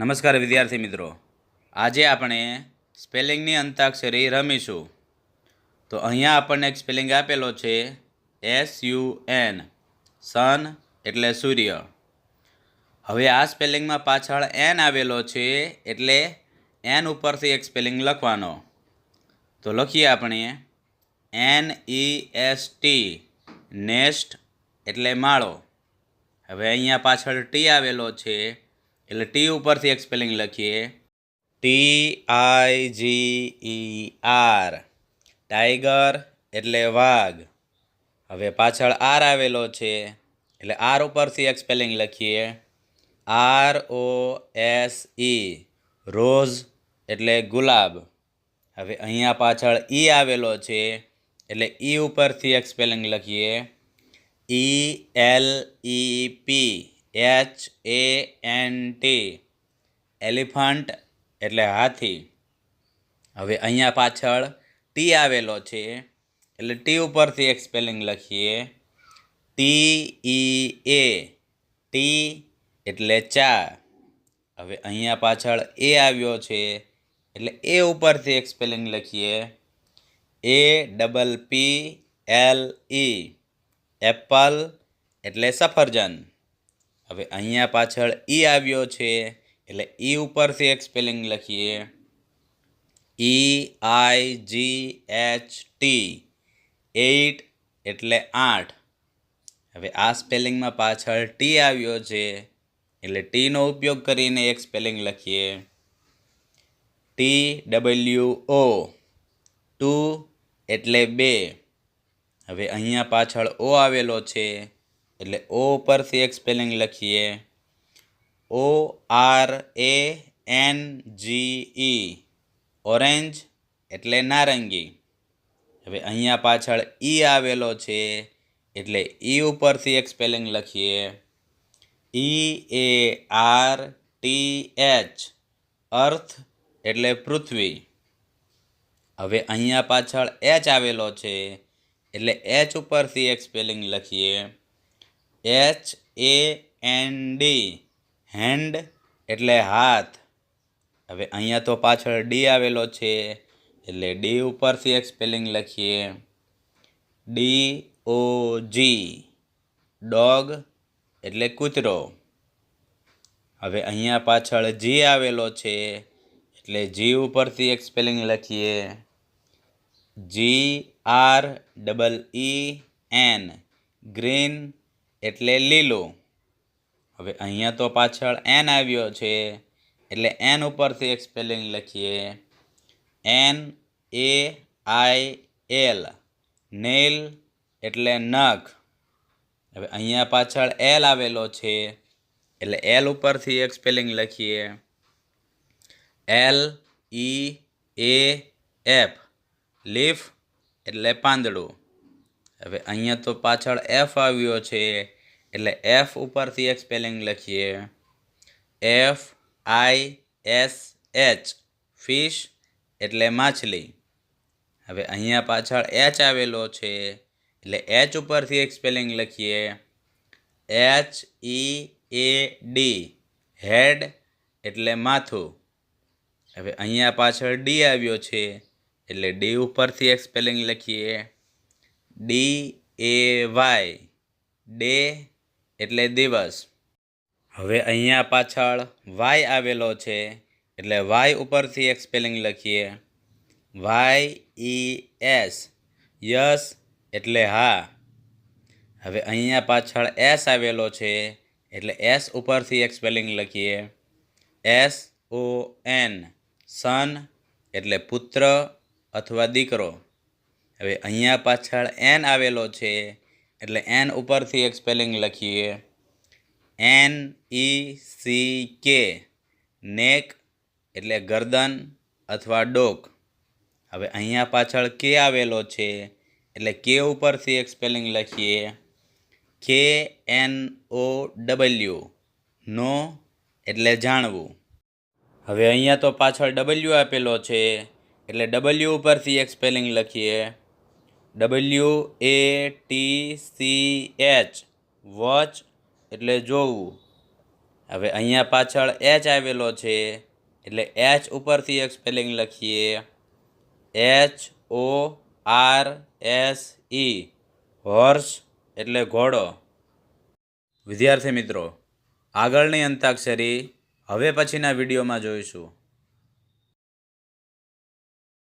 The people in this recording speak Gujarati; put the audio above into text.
નમસ્કાર વિદ્યાર્થી મિત્રો. આજે આપણે સ્પેલિંગની અંતાક્ષરી રમીશું. તો અહીંયા આપણને એક સ્પેલિંગ આપેલો છે એસ યુ એન સન એટલે સૂર્ય. હવે આ સ્પેલિંગમાં પાછળ એન આવેલો છે એટલે એન ઉપરથી એક સ્પેલિંગ લખવાનો. તો લખીએ આપણે N E S T nest એટલે માળો. હવે અહીંયા પાછળ ટી આવેલો છે એટલે ટી ઉપરથી એક સ્પેલિંગ લખીએ. T I G E R tiger એટલે વાઘ. હવે પાછળ આર આવેલો છે. એટલે આર ઉપરથી એક સ્પેલિંગ લખીએ. R O S E rose એટલે ગુલાબ. હવે અહીંયા પાછળ ઈ આવેલો છે. એટલે ઈ ઉપરથી એક સ્પેલિંગ લખીએ. E L E P H A N T elephant એટલે હાથી. હવે અહીંયા પાછળ ટી આવેલો છે. એટલે ટી ઉપરથી એક સ્પેલિંગ લખીએ. ટી ઈ એ ટી એટલે ચા હવે અહીંયા પાછળ એ આવ્યો છે. એટલે એ ઉપરથી એક સ્પેલિંગ લખીએ. A double P L E apple એટલે સફરજન. હવે અહીંયા પાછળ ઈ આવ્યો છે, એટલે ઈ ઉપરથી એક સ્પેલિંગ લખીએ. E I G H T eight એટલે આઠ. હવે આ સ્પેલિંગમાં પાછળ ટી આવ્યો છે, એટલે ટીનો ઉપયોગ કરીને એક સ્પેલિંગ લખીએ. ટી ડબલ્યુ ઓ ટુ એટલે બે. હવે અહીંયા પાછળ ઓ આવેલો છે એટલે ઓ પરથી એક સ્પેલિંગ લખીએ. O R A N G E. Orange એટલે નારંગી. હવે અહીંયા પાછળ ઈ આવેલો છે, એટલે ઈ ઉપરથી એક સ્પેલિંગ લખીએ. E A R T H. Earth એટલે પૃથ્વી. હવે અહીંયા પાછળ એચ આવેલો છે, એટલે એચ ઉપરથી એક સ્પેલિંગ લખીએ. H A N D hand એટલે હાથ. હવે અહીંયા તો પાછળ ડી આવેલો છે. એટલે ડી ઉપરથી એક સ્પેલિંગ લખીએ. ડી ઓ જી ડોગ એટલે કૂતરો. હવે અહીંયા પાછળ જી આવેલો છે. એટલે જી ઉપરથી એક સ્પેલિંગ લખીએ. G R double E N green એટલે લીલું. હવે અહીંયા તો પાછળ એન આવ્યો છે. એટલે એન ઉપરથી એક સ્પેલિંગ લખીએ. N A I L nail એટલે નખ. હવે અહીંયા પાછળ એલ આવેલો છે. એટલે એલ ઉપરથી એક સ્પેલિંગ લખીએ. L E A F leaf એટલે પાંદડું. હવે અહીંયા તો પાછળ એફ આવ્યો છે, એટલે એફ ઉપરથી એક સ્પેલિંગ લખીએ. F I S H fish એટલે માછલી. હવે અહીંયા પાછળ એચ આવેલો છે, એટલે એચ ઉપરથી એક સ્પેલિંગ લખીએ. એચ ઈ એ ડી હેડ એટલે માથું. હવે અહીંયા પાછળ ડી આવ્યો છે, એટલે ડી ઉપરથી એક સ્પેલિંગ લખીએ. ડી એ વાય. ડે એટલે દિવસ. હવે અહીંયા પાછળ વાય આવેલો છે, એટલે વાય ઉપરથી એક સ્પેલિંગ લખીએ. વાય ઈ એસ. યસ એટલે હા. હવે અહીંયા પાછળ એસ આવેલો છે, એટલે એસ ઉપરથી એક સ્પેલિંગ લખીએ. S O N. સન એટલે પુત્ર અથવા દીકરો. હવે અહીંયા પાછળ એન આવેલો છે, એટલે એન ઉપરથી એક સ્પેલિંગ લખીએ. એન ઈ સી કે નેક એટલે ગરદન અથવા ડોક. હવે અહીંયા પાછળ કે આવેલો છે, એટલે કે ઉપરથી એક સ્પેલિંગ લખીએ. કે એન ઓ ડબલ્યુ નો, એટલે જાણવું. હવે અહીંયા તો પાછળ ડબલ્યુ આપેલો છે, એટલે ડબલ્યુ ઉપરથી એક સ્પેલિંગ લખીએ. W A T C H watch એટલે જોવું. હવે અહીંયા પાછળ એચ આવેલો છે. એટલે એચ ઉપરથી એક સ્પેલિંગ લખીએ. H O R S E horse એટલે ઘોડો. વિદ્યાર્થી મિત્રો, આગળની અંતાક્ષરી હવે પછીના વિડીયોમાં જોઈશું.